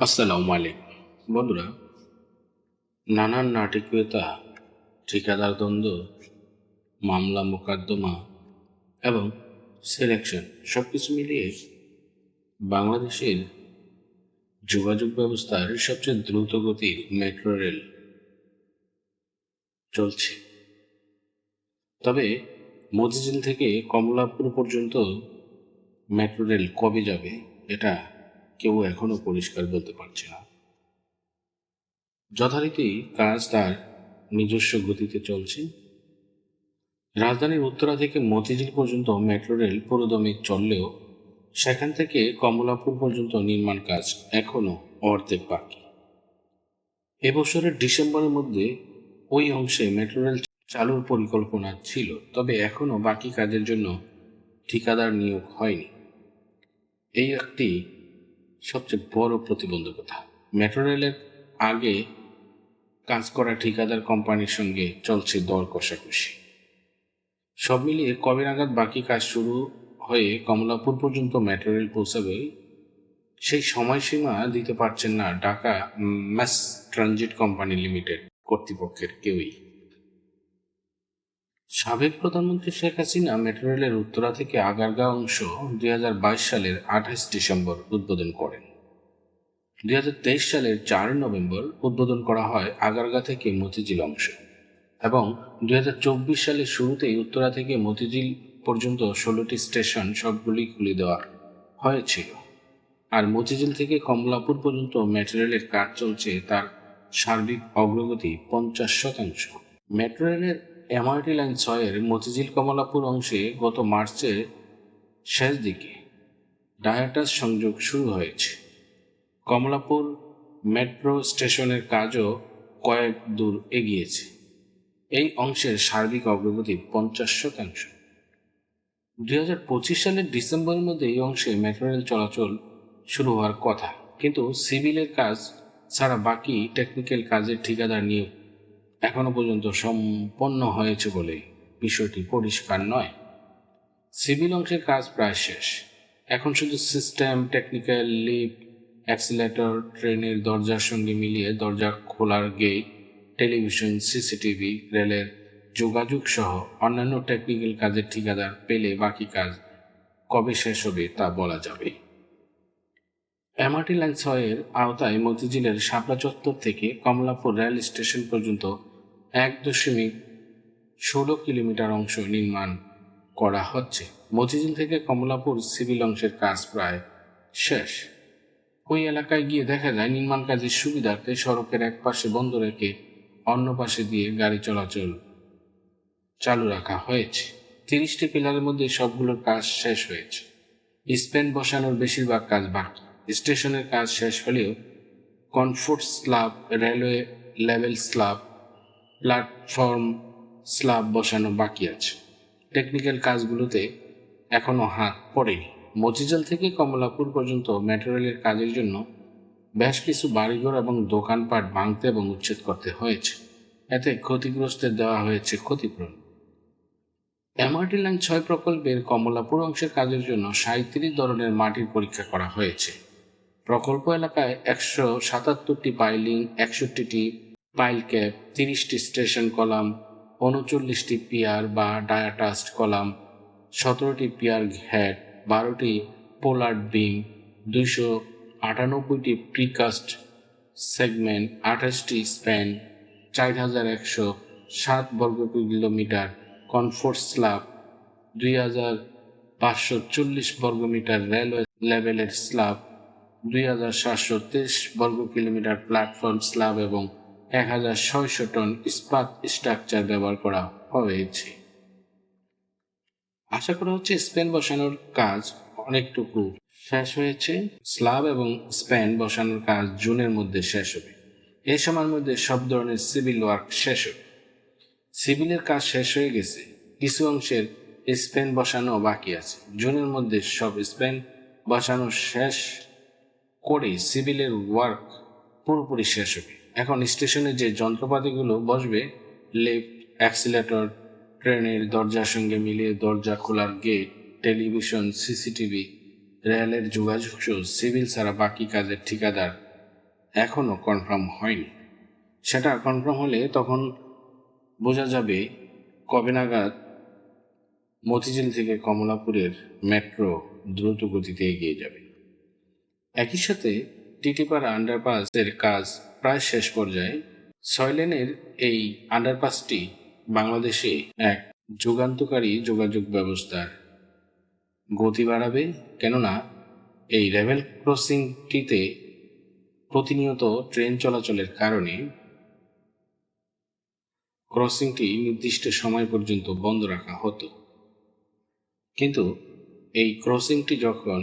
আসসালামু আলাইকুম। বন্ধুরা, নানান নাটকীয়তা, ঠিকাদার দ্বন্দ্ব, মামলা মোকদ্দমা এবং সিলেকশন সব কিছু মিলিয়ে বাংলাদেশের যোগাযোগ ব্যবস্থার সবচেয়ে দ্রুত গতির মেট্রো রেল চলছে। তবে মতিঝিল থেকে কমলাপুর পর্যন্ত মেট্রো রেল কবে যাবে, এটা কেউ এখনও পরিষ্কার বলতে পারছে না। যথারীতি কাজ তার নিজস্ব গতিতে চলছে। রাজধানীর উত্তরা থেকে মতিঝিল পর্যন্ত মেট্রো রেল পুরোদমে চললেও সেখান থেকে কমলাপুর পর্যন্ত নির্মাণ কাজ এখনও অর্ধেক বাকি। এবছরের ডিসেম্বরের মধ্যে ওই অংশে মেট্রো রেল চালুর পরিকল্পনা ছিল, তবে এখনও বাকি কাজের জন্য ঠিকাদার নিয়োগ হয়নি। এই একটি সবচেয়ে বড় প্রতিবন্ধকতা। মেট্রো রেলের আগে কাজ করা ঠিকাদার কোম্পানির সঙ্গে চলছে দর কষাকষি। সব মিলিয়ে কবে নাগাদ বাকি কাজ শুরু হয়ে কমলাপুর পর্যন্ত মেট্রো রেল পৌঁছাবে, সেই সময়সীমা দিতে পারছেন না Dhaka mass transit company limited কর্তৃপক্ষের কেউই। সাবেক প্রধানমন্ত্রী শেখ হাসিনা মেট্রো রেলের উত্তরা থেকে আগারগাঁও অংশ দুই হাজার বাইশ সালের আঠাশ ডিসেম্বর উদ্বোধন করেন। দুই সালের চার নভেম্বর উদ্বোধন করা হয় আগারগা থেকে মতিঝিল অংশ এবং দুই হাজার চব্বিশ সালের শুরুতেই উত্তরা থেকে মতিঝিল পর্যন্ত ষোলোটি স্টেশন সবগুলি খুলে দেওয়া হয়েছিল। আর মতিঝিল থেকে কমলাপুর পর্যন্ত মেট্রো রেলের কাজ চলছে তার সার্বিক অগ্রগতি পঞ্চাশ শতাংশ। মেট্রো রেলের এমআরটি লাইন ছয়ের মতিঝিল কমলাপুর অংশে গত মার্চের শেষ দিকে ডায়াটাস সংযোগ শুরু হয়েছে। কমলাপুর মেট্রো স্টেশনের কাজও কয়েক দূর এগিয়েছে। এই অংশের সার্বিক অগ্রগতি পঞ্চাশ শতাংশ। দুই হাজার পঁচিশ সালের ডিসেম্বরের মধ্যে এই অংশে মেট্রো রেল চলাচল শুরু হওয়ার কথা। কিন্তু সিভিলের কাজ ছাড়া বাকি টেকনিক্যাল কাজের ঠিকাদার নিয়োগ এখনও পর্যন্ত সম্পন্ন হয়েছে বলে বিষয়টি পরিষ্কার নয়। সিভিল অংশের কাজ প্রায় শেষ। এখন শুধু সিস্টেম, টেকনিক্যাল লিফট অ্যাক্সিলেটর, ট্রেনের দরজার সঙ্গে মিলিয়ে দরজা খোলার গেট, টেলিভিশন, সিসিটিভি, রেলের যোগাযোগ সহ অন্যান্য টেকনিক্যাল কাজের ঠিকাদার পেলে বাকি কাজ কবে শেষ হবে তা বলা যাবে। এমআরটি লাইন ছয়ের আওতায় মতিঝিলের শাপলা চত্বর থেকে কমলাপুর রেল স্টেশন পর্যন্ত এক দশমিক ষোলো কিলোমিটার অংশ নির্মাণ করা হচ্ছে। মতিঝিল থেকে কমলাপুর সিভিল অংশের কাজ প্রায় শেষ। ওই এলাকায় গিয়ে দেখা যায়, নির্মাণ কাজের সুবিধার্থে সড়কের এক পাশে বন্ধ রেখে অন্য পাশে দিয়ে গাড়ি চলাচল চালু রাখা হয়েছে। তিরিশটি পিলারের মধ্যে সবগুলোর কাজ শেষ হয়েছে। স্পেন বসানোর বেশিরভাগ কাজ বাকি। স্টেশনের কাজ শেষ হলেও comfort slab railway level slab platform slab বসানো বাকি আছে। টেকনিক্যাল কাজগুলোতে এখনও হাত পড়েনি। মতিঝিল থেকে কমলাপুর পর্যন্ত মেট্রো রেলের কাজের জন্য বেশ কিছু বাড়িঘর এবং দোকানপাট ভাঙতে এবং উচ্ছেদ করতে হয়েছে। এতে ক্ষতিগ্রস্তের দেওয়া হয়েছে ক্ষতিপূরণ। এমআরটি লাইন ছয় প্রকল্পের কমলাপুর অংশের কাজের জন্য সাঁত্রিশ ধরনের মাটির পরীক্ষা করা হয়েছে। প্রকল্প এলাকায় একশো সাতাত্তরটি পাইলিং একষট্টিটি পাইল ক্যাপ তিরিশটি স্টেশন কলাম উনচল্লিশটি পিয়ার বা ডায়াটাস্ট কলাম সতেরোটি পিয়ার হেড বারোটি পোলার বিম দুইশো আটানব্বইটি প্রিকাস্ট সেগমেন্ট আঠাশটি স্প্যান চার হাজার একশো সাত বর্গ কিলোমিটার কনফোর্ট স্ল্যাব দুই হাজার পাঁচশো চল্লিশ বর্গমিটার রেলওয়ে লেভেলের স্ল্যাব দুই হাজার সাতশো তেইশ বর্গ কিলোমিটার প্ল্যাটফর্ম স্ল্যাব এবং এক হাজার ছয়শো টন ইস্পাত স্ট্রাকচার ব্যবহার করা হয়েছে। আশা করা হচ্ছে স্পেন বসানোর কাজ অনেকটুকু শেষ হয়েছে। স্ল্যাব এবং স্প্যান বসানোর কাজ জুনের মধ্যে শেষ হবে। এই সময়ের মধ্যে সব ধরনের সিভিল ওয়ার্ক শেষ হবে। সিভিলের কাজ শেষ হয়ে গেছে। কিছু অংশের স্পেন বসানো বাকি আছে। জুনের মধ্যে সব স্পেন বসানো শেষ করে সিভিলের ওয়ার্ক পুরোপুরি শেষ হবে। এখন স্টেশনে যে যন্ত্রপাতিগুলো বসবে লিফট অ্যাক্সিলেটর ট্রেনের দরজার সঙ্গে মিলিয়ে দরজা খোলার গেট টেলিভিশন সিসিটিভি রেলের যোগাযোগ সিভিল ছাড়া বাকি কাজের ঠিকাদার এখনও কনফার্ম হয়নি। সেটা কনফার্ম হলে তখন বোঝা যাবে কবে নাগাদ মতিঝিল থেকে কমলাপুরের মেট্রো দ্রুত গতিতে এগিয়ে যাবে। একই সাথে টিটিপাড়া আন্ডারপাসের কাজ প্রায় শেষ পর্যায়ে ছয় লেনের এই আন্ডারপাসটি বাংলাদেশে এক যুগান্তকারী যোগাযোগ ব্যবস্থার গতি বাড়াবে, কেননা এই রেভেল ক্রসিংটিতে প্রতিনিয়ত ট্রেন চলাচলের কারণে ক্রসিংটি নির্দিষ্ট সময় পর্যন্ত বন্ধ রাখা হতো। কিন্তু এই ক্রসিংটি যখন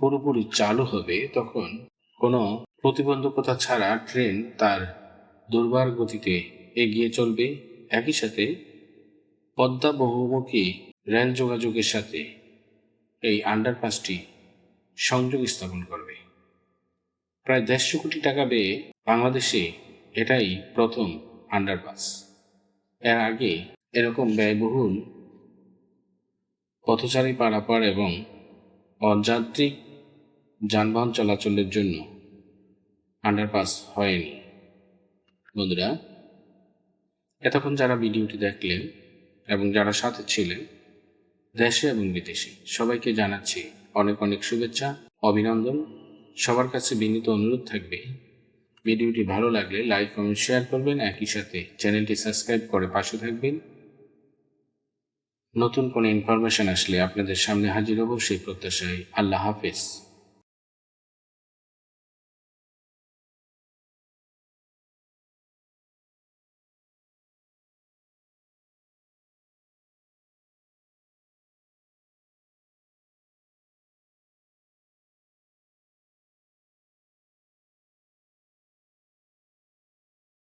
পুরোপুরি চালু হবে, তখন কোনো প্রতিবন্ধকতা ছাড়া ট্রেন তার দুর্বার গতিতে এগিয়ে চলবে। একই সাথে পদ্মা বহুমুখী রেল যোগাযোগের সাথে এই আন্ডারপাসটি সংযোগ স্থাপন করবে। প্রায় দেড়শো কোটি টাকা ব্যয়ে বাংলাদেশে এটাই প্রথম আন্ডারপাস এর আগে এরকম ব্যয়বহুল পথচারী পারাপার এবং অযান্ত্রিক যানবাহন চলাচলের জন্য আন্ডারপাস হয়নি। বন্ধুরা, এতক্ষণ যারা ভিডিওটি দেখলেন এবং যারা সাথে ছিলেন, দেশে এবং বিদেশে, সবাইকে জানাচ্ছি অনেক অনেক শুভেচ্ছা, অভিনন্দন। সবার কাছে বিনীত অনুরোধ থাকবে, ভিডিওটি ভালো লাগলে লাইক, কমেন্ট, শেয়ার করবেন। একই সাথে চ্যানেলটি সাবস্ক্রাইব করে পাশে থাকবেন। নতুন কোনো ইনফরমেশন আসলে আপনাদের সামনে হাজির হব সেই প্রত্যাশায়। আল্লাহ হাফেজ।